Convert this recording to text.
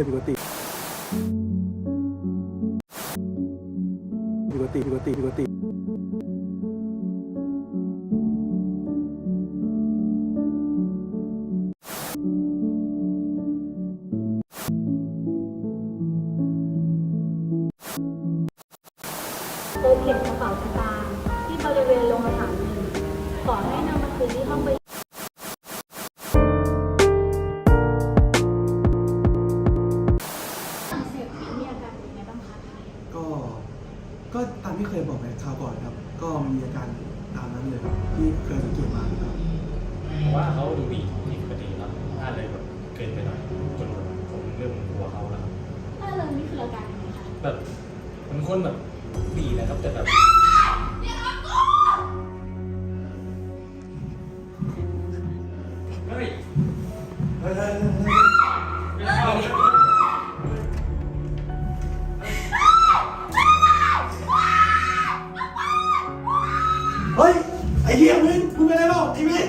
เลยปกติปกติปกติปกติพบเก็บกระเป๋าสตางค์ที่บริเวณโรงอาหารหนึ่งขอให้นำมาคืนที่ห้องประ ที่เคยบอกไปคราวก่อนครับ ก็มีอาการตามนั้นเลยครับที่เคยสังเกตมาครับเพราะว่าเขาดูดีผิดปกติครับน่าเลยแบบเกินไปหน่อยจนแบบผมเริ่มกลัวเขาแล้วครับถ้าเริงนี่คืออาการยังไงคะแบบเป็นคนแบบดีนะครับแต่แบบเฮ้ยเฮ้ย เฮ้ย ไอ้เหี้ยมึงมึงเป็นอะไรบ้างไอ้เว้นไอ้เว้น